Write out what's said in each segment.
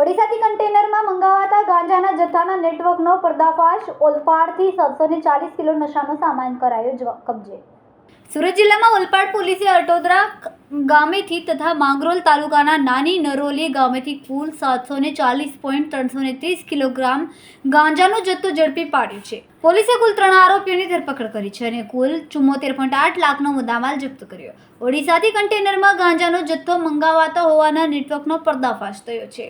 ઓડિશાથી કન્ટેનરમાં મંગાવાતા ગાંજાના જથ્થાના નેટવર્કનો પર્દાફાશ, ઓલપાડથી સાતસો ને ચાલીસ કિલો નશાનો સામાન કરાયો કબજે. સુરત જિલ્લામાં ઓલપાડ પોલીસે અટોદરા ગામેથી તથા માંગરોલ તાલુકાના નાની નરોલી ગામેથી કુલ સાતસો ને ચાલીસ પોઈન્ટ ત્રણસો ને ત્રીસ કિલોગ્રામ ગાંજાનો જથ્થો ઝડપી પાડ્યો છે. પોલીસે કુલ ત્રણ આરોપીઓની ધરપકડ કરી છે અને કુલ ચુમ્મોતેર પોઈન્ટ આઠ લાખનો મુદ્દામાલ જપ્ત કર્યો. ઓડિશાથી કન્ટેનરમાં ગાંજાનો જથ્થો મંગાવાતો હોવાના નેટવર્કનો પર્દાફાશ થયો છે.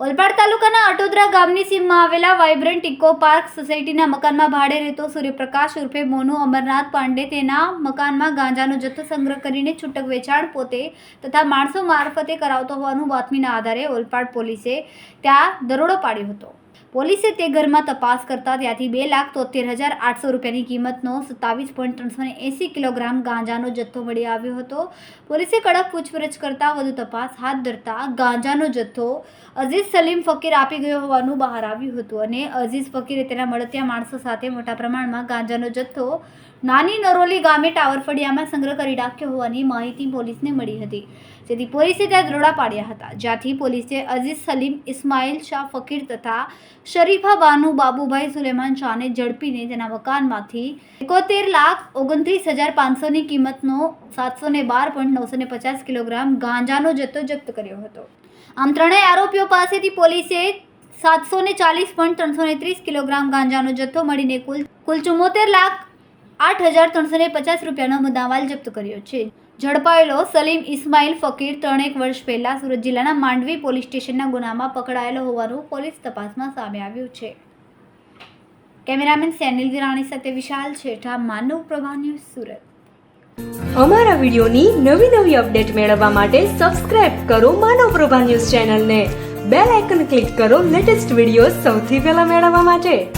ઓલપાડ તાલુકાના અટોદરા ગામની સીમમાં આવેલા વાઇબ્રન્ટ ઇકો પાર્ક સોસાયટીના મકાનમાં ભાડે રહેતો સૂર્યપ્રકાશ ઉર્ફે મોનુ અમરનાથ પાંડે તેના મકાનમાં ગાંજાનો જથ્થો સંગ્રહ કરીને છૂટક વેચાણ પોતે તથા માણસો મારફતે કરાવતો હોવાનું બાતમીના આધારે ઓલપાડ પોલીસે ત્યાં દરોડો પાડ્યો હતો. પોલીસે તે ઘરમાં તપાસ કરતા ત્યાંથી બે લાખ તોતેર હજાર આઠસો રૂપિયાની કિંમતનો સત્તાવીસ પોઈન્ટ ત્રણસો એંસી કિલોગ્રામ ગાંજાનો જથ્થો મળી આવ્યો હતો. પોલીસે કડક પૂછપરછ કરતા વધુ તપાસ હાથ ધરતા ગાંજાનો જથ્થો અઝીઝ સલીમ ફકીર આપી ગયો હોવાનું બહાર આવ્યું હતું અને અઝીઝ ફકીરે તેના મળતિયા માણસો સાથે મોટા પ્રમાણમાં ગાંજાનો જથ્થો નાની નરોલી ગામે ટાવર ફળિયામાં સંગ્રહ કરી રાખ્યો હોવાની માહિતી પોલીસને મળી હતી. જેથી પોલીસે ત્યાં દરોડા પાડ્યા હતા. જ્યાંથી પોલીસે અઝીઝ સલીમ, ઇસ્માઇલ શાહ ફકીર તથા શરીફા બાનુ બાબુભાઈ સુલેમાન શાહને ઝડપીને તેના મકાનમાંથી એકોતેર લાખ ઓગણત્રીસ હજાર પાંચસોની કિંમતનો સાતસો ને બાર પોઈન્ટ નવસો ને પચાસ કિલોગ્રામ ગાંજાનો જથ્થો જપ્ત કર્યો હતો. આમ ત્રણેય આરોપીઓ પાસેથી પોલીસે સાતસો ને ચાલીસ પોઈન્ટ ત્રણસો ને ત્રીસ કિલોગ્રામ ગાંજાનો જથ્થો મળીને કુલ કુલ ચુમ્મોતેર લાખ આઠ હજાર ત્રણસો ને પચાસ રૂપિયાનો મુદ્દામાલ જપ્ત કર્યો છે. ઝડપાયેલો સલીમ ઇસ્માઇલ ફકીર ત્રણેક વર્ષ પહેલા સુરત જિલ્લાના માંડવી પોલીસ સ્ટેશનના ગુનામાં પકડાયેલો હોવાનું પોલીસ તપાસમાં સામે આવ્યું છે. કેમેરામેન સેનિલ વિરાણી સાથે વિશાલ છેઠા, માનવ પ્રભા ન્યૂઝ સુરત. અમારા વિડિયોની નવી નવી અપડેટ મેળવવા માટે સબસ્ક્રાઇબ કરો માનવ પ્રભા ન્યૂઝ ચેનલને. બેલ આઇકન ક્લિક કરો લેટેસ્ટ વીડિયો સૌથી પહેલા મેળવવા માટે.